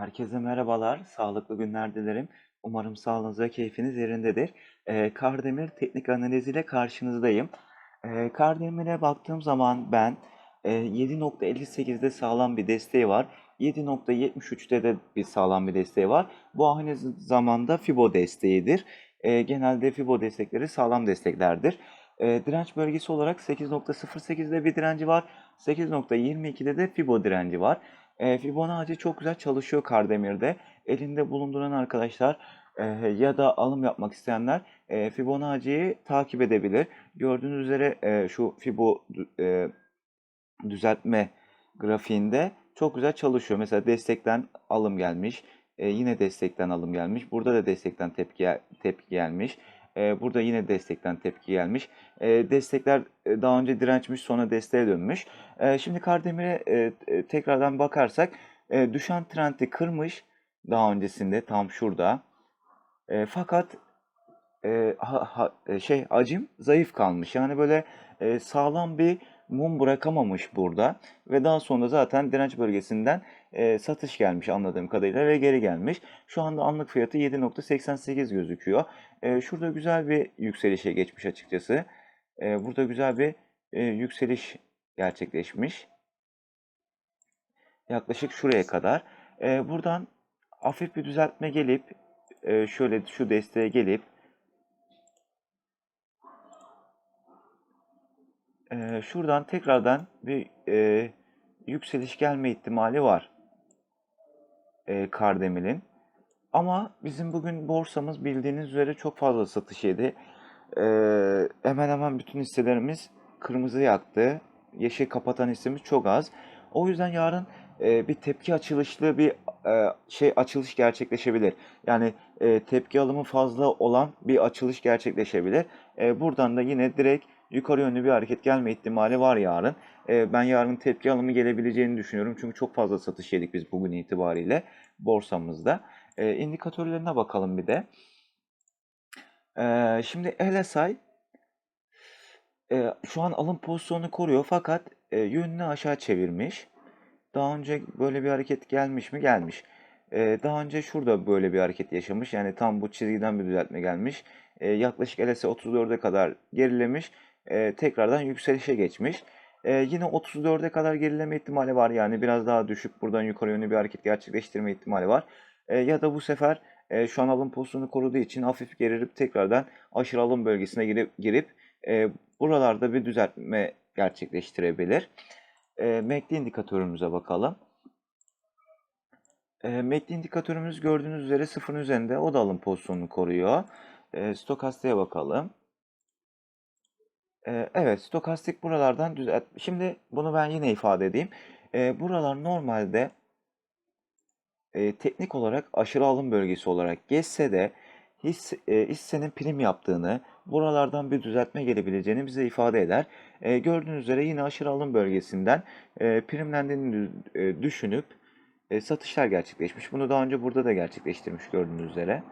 Herkese merhabalar, sağlıklı günler dilerim. Umarım sağlığınız ve keyfiniz yerindedir. Eee, Kardemir teknik analiziyle karşınızdayım. Eee, Kardemir'e baktığım zaman ben eee 7.58'de sağlam bir desteği var. 7.73'te de bir sağlam bir desteği var. Bu aynı zamanda Fibo desteğidir. Eee, genelde Fibo destekleri sağlam desteklerdir. Eee, direnç bölgesi olarak 8.08'de bir direnci var. 8.22'de de Fibo direnci var. Eee, Fibonacci çok güzel çalışıyor Kardemir'de. Elinde bulunduran arkadaşlar eee, ya da alım yapmak isteyenler eee, Fibonacci'yi takip edebilir. Gördüğünüz üzere eee, şu Fibo eee, düzeltme grafiğinde çok güzel çalışıyor. Mesela destekten alım gelmiş. eee, yine destekten alım gelmiş. Burada da destekten tepki tepki gelmiş. Eee, burada yine destekten tepki gelmiş. Eee, destekler e, daha önce dirençmiş sonra desteğe dönmüş. Eee, şimdi Kardemir'e e, e, tekrardan bakarsak düşen trendi kırmış daha öncesinde tam şurada. Fakat şey hacim zayıf kalmış. Yani böyle sağlam bir mum bırakamamış burada ve daha sonra zaten direnç bölgesinden e, satış gelmiş anladığım kadarıyla ve geri gelmiş. Şu anda anlık fiyatı 7.88 gözüküyor. E, şurada güzel bir yükselişe geçmiş açıkçası. E, burada güzel bir e, yükseliş gerçekleşmiş. Yaklaşık şuraya kadar. E, buradan hafif bir düzeltme gelip e, şöyle şu desteğe gelip şuradan tekrardan bir eee, yükseliş gelme ihtimali var eee Kardemir'in. Ama bizim bugün borsamız bildiğiniz üzere çok fazla satış yedi. Eee, hemen hemen bütün hisselerimiz kırmızı yaktı. Yeşil kapatan hissemiz çok az. O yüzden yarın eee, bir tepki açılışlı bir eee, şey açılış gerçekleşebilir. Yani eee, tepki alımı fazla olan bir açılış gerçekleşebilir. Eee, buradan da yine direkt yukarı yönlü bir hareket gelme ihtimali var yarın. Eee, ben yarın tepki alımı gelebileceğini düşünüyorum. Çünkü çok fazla satış yedik biz bugün itibariyle borsamızda. Eee, indikatörlerine bakalım bir de. Şimdi LSI şu an alım pozisyonunu koruyor fakat yönünü aşağı çevirmiş. Daha önce böyle bir hareket gelmiş mi? Gelmiş. Daha önce şurada böyle bir hareket yaşamış. Yani tam bu çizgiden bir düzeltme gelmiş. Yaklaşık LSI 34'e kadar gerilemiş. Tekrardan yükselişe geçmiş. Eee, yine 34'e kadar gerileme ihtimali var. Yani biraz daha düşüp buradan yukarı yönlü bir hareket gerçekleştirme ihtimali var. Eee, ya da bu sefer eee, şu an alım pozisyonu koruduğu için hafif gerilip tekrardan aşırı alım bölgesine girip, girip eee, buralarda bir düzeltme gerçekleştirebilir. Eee MACD indikatörümüze bakalım. Eee MACD indikatörümüz gördüğünüz üzere sıfırın üzerinde. O da alım pozisyonunu koruyor. Eee stokastiğe bakalım. Eee, evet, stokastik buralardan düzelt. Şimdi bunu ben yine ifade edeyim. Eee, buralar normalde eee, teknik olarak aşırı alım bölgesi olarak geçse de hisse, eee, hissenin prim yaptığını, buralardan bir düzeltme gelebileceğini bize ifade eder. Eee, gördüğünüz üzere yine aşırı alım bölgesinden eee, primlendiğini eee, düşünüp eee, satışlar gerçekleşmiş. Bunu daha önce burada da gerçekleştirmiş gördüğünüz üzere.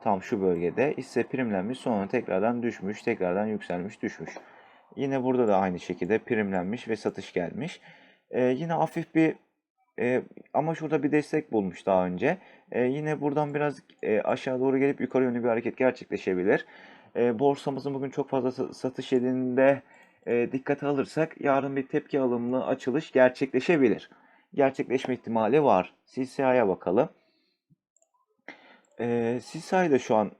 Tam şu bölgede hisse primlenmiş sonra tekrardan düşmüş, tekrardan yükselmiş, düşmüş. Yine burada da aynı şekilde primlenmiş ve satış gelmiş. Ee, yine hafif bir e, ama şurada bir destek bulmuş daha önce. Ee, yine buradan biraz e, aşağı doğru gelip yukarı yönlü bir hareket gerçekleşebilir. Ee, borsamızın bugün çok fazla sa- satış yediğinde e, dikkate alırsak yarın bir tepki alımlı açılış gerçekleşebilir. Gerçekleşme ihtimali var. CCI'ye bakalım. Eee CCI de şu an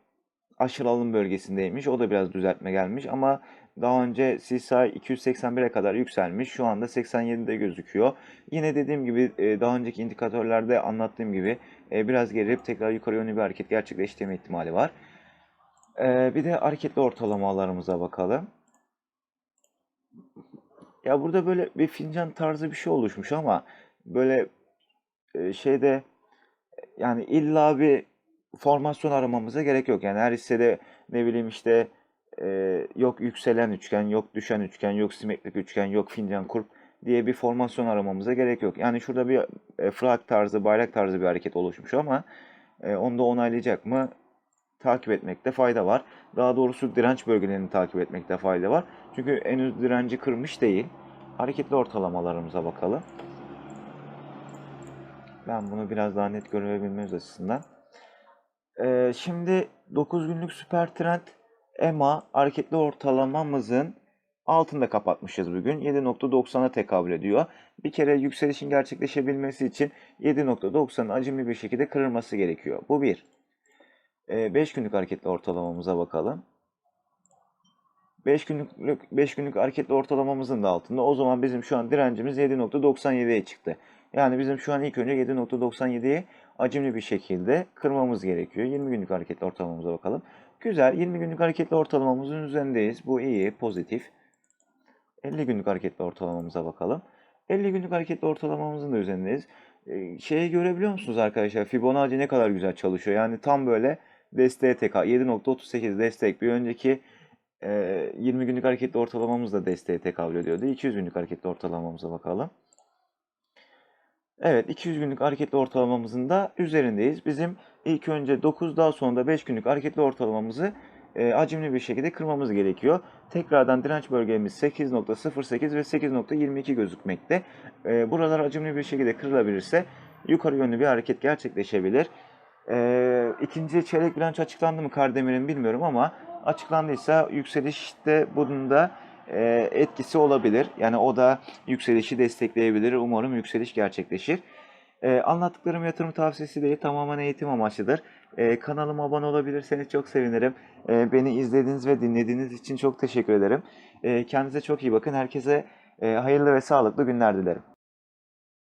aşırı alım bölgesindeymiş. O da biraz düzeltme gelmiş ama daha önce CCI 281'e kadar yükselmiş. Şu anda 87'de gözüküyor. Yine dediğim gibi e, daha önceki indikatörlerde anlattığım gibi e, biraz gerilip tekrar yukarı yönlü bir hareket gerçekleştirme ihtimali var. E, bir de hareketli ortalamalarımıza bakalım. Ya burada böyle bir fincan tarzı bir şey oluşmuş ama böyle e, şeyde yani illa bir formasyon aramamıza gerek yok. Yani her hissede ne bileyim işte e, yok yükselen üçgen, yok düşen üçgen, yok simetrik üçgen, yok fincan kurp diye bir formasyon aramamıza gerek yok. Yani şurada bir e, frak tarzı, bayrak tarzı bir hareket oluşmuş ama e, onu da onaylayacak mı? Takip etmekte fayda var. Daha doğrusu direnç bölgelerini takip etmekte fayda var. Çünkü henüz direnci kırmış değil. Hareketli ortalamalarımıza bakalım. Ben bunu biraz daha net görebilmemiz açısından. Ee, şimdi 9 günlük süper trend EMA hareketli ortalamamızın altında kapatmışız bugün. 7.90'a tekabül ediyor. Bir kere yükselişin gerçekleşebilmesi için 7.90'ın acımlı bir şekilde kırılması gerekiyor. Bu bir. 5 günlük hareketli ortalamamıza bakalım. 5 günlük 5 günlük hareketli ortalamamızın da altında. O zaman bizim şu an direncimiz 7.97'ye çıktı. Yani bizim şu an ilk önce 7.97'yi acımlı bir şekilde kırmamız gerekiyor. 20 günlük hareketli ortalamamıza bakalım. Güzel. 20 günlük hareketli ortalamamızın üzerindeyiz. Bu iyi, pozitif. 50 günlük hareketli ortalamamıza bakalım. 50 günlük hareketli ortalamamızın da üzerindeyiz. Ee, şeyi görebiliyor musunuz arkadaşlar? Fibonacci ne kadar güzel çalışıyor. Yani tam böyle desteğe tekabül. 7.38 destek. Bir önceki e, 20 günlük hareketli ortalamamız da desteğe tekabül ediyordu. 200 günlük hareketli ortalamamıza bakalım. Evet 200 günlük hareketli ortalamamızın da üzerindeyiz. Bizim ilk önce 9 daha sonra da 5 günlük hareketli ortalamamızı e, hacimli bir şekilde kırmamız gerekiyor. Tekrardan direnç bölgemiz 8.08 ve 8.22 gözükmekte. E, buralar hacimli bir şekilde kırılabilirse yukarı yönlü bir hareket gerçekleşebilir. E, ikinci çeyrek bilanço açıklandı mı Kardemir'in bilmiyorum ama açıklandıysa yükselişte bunun da etkisi olabilir. Yani o da yükselişi destekleyebilir. Umarım yükseliş gerçekleşir. E, anlattıklarım yatırım tavsiyesi değil, tamamen eğitim amaçlıdır. E, kanalıma abone olabilirseniz çok sevinirim. E, beni izlediğiniz ve dinlediğiniz için çok teşekkür ederim. E, kendinize çok iyi bakın. Herkese e, hayırlı ve sağlıklı günler dilerim.